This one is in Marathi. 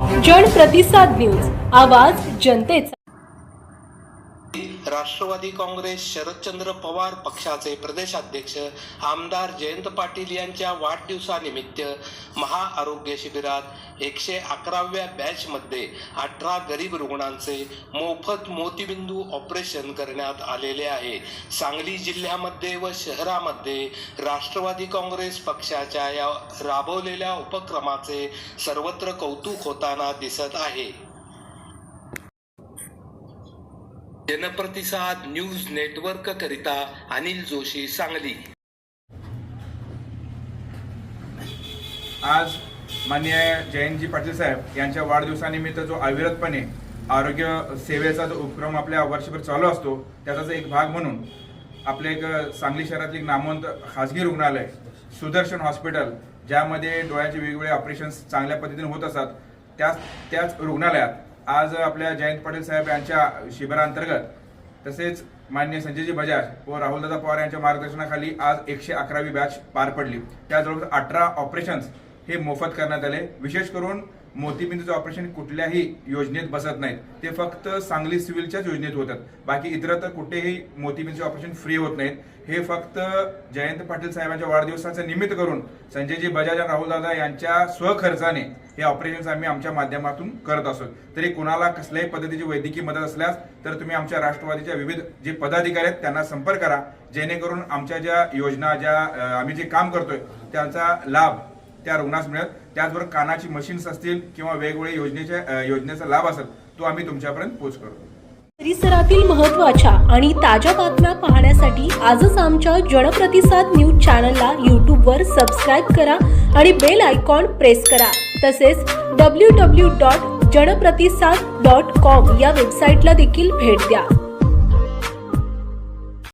जन प्रतिसाद न्यूज. आवाज जनतेचा. राष्ट्रवादी काँग्रेस शरदचंद्र पवार पक्षाचे प्रदेशाध्यक्ष आमदार जयंत पाटील यांच्या वाढदिवसानिमित्त महाआरोग्य शिबिरात एकशे अकराव्या बॅचमध्ये अठरा गरीब रुग्णांचे मोफत मोतीबिंदू ऑपरेशन करण्यात आलेले आहे. सांगली जिल्ह्यामध्ये व शहरामध्ये राष्ट्रवादी काँग्रेस पक्षाच्या या राबवलेल्या उपक्रमाचे सर्वत्र कौतुक होताना दिसत आहे. जनप्रतिसाद न्यूज नेटवर्क करिता अनिल जोशी सांगली. आज माननीय जयंतजी पाटील साहेब यांच्या वाढदिवसानिमित्त जो अविरतपणे आरोग्य सेवेचा जो उपक्रम आपल्या वर्षभर चालू असतो त्याचाच एक भाग म्हणून आपले एक सांगली शहरातले एक नामवंत खाजगी रुग्णालय सुदर्शन हॉस्पिटल ज्यामध्ये डोळ्याचे वेगवेगळे ऑपरेशन्स चांगल्या पद्धतीने होत असतात त्याच त्याच रुग्णालयात आज आपल्या जयंत पाटील साहेब यांच्या शिबिरांतर्गत तसेच मान्य संजयजी बजाज व राहुलदादा पवार यांच्या मार्गदर्शनाखाली आज एकशे अकरावी बॅच पार पडली. त्या जवळपास अठरा ऑपरेशन्स हे मोफत करण्यात आले. विशेष करून मोतीबिंदूचं ऑपरेशन कुठल्याही योजनेत बसत नाहीत. ते फक्त सांगली सिव्हिलच्याच योजनेत होतात. बाकी इतर तर कुठेही मोतीबिंदूचे ऑपरेशन फ्री होत नाहीत. हे फक्त जयंत पाटील साहेबांच्या वाढदिवसाचं निमित्त करून संजयजी बजाज आणि राहुलदादा यांच्या स्वखर्चाने हे ऑपरेशन्स आम्ही आमच्या माध्यमातून करत असतो. तरी कुणाला कसल्याही पद्धतीची वैद्यकीय मदत असल्यास तर तुम्ही आमच्या राष्ट्रवादीच्या विविध जे पदाधिकारी आहेत त्यांना संपर्क करा. जेणेकरून आमच्या ज्या योजना ज्या आम्ही जे काम करतोय त्यांचा लाभ त्या रुग्णास मिळेल. त्याचबरोबर कानाची मशीन्स असतील किंवा वेगवेगळ्या योजनेच्या योजनेचा लाभ असेल तो आम्ही तुमच्यापर्यंत पोच करतो परिसरातील महत्त्वाच्या आणि ताज्या बातम्या पाहण्यासाठी आजच आमच्या जनप्रतिसाद न्यूज चॅनलला यूट्यूबवर सबस्क्राईब करा आणि बेल आयकॉन प्रेस करा. तसेच W W dot Janpratisad dot com या वेबसाईटला देखील भेट द्या.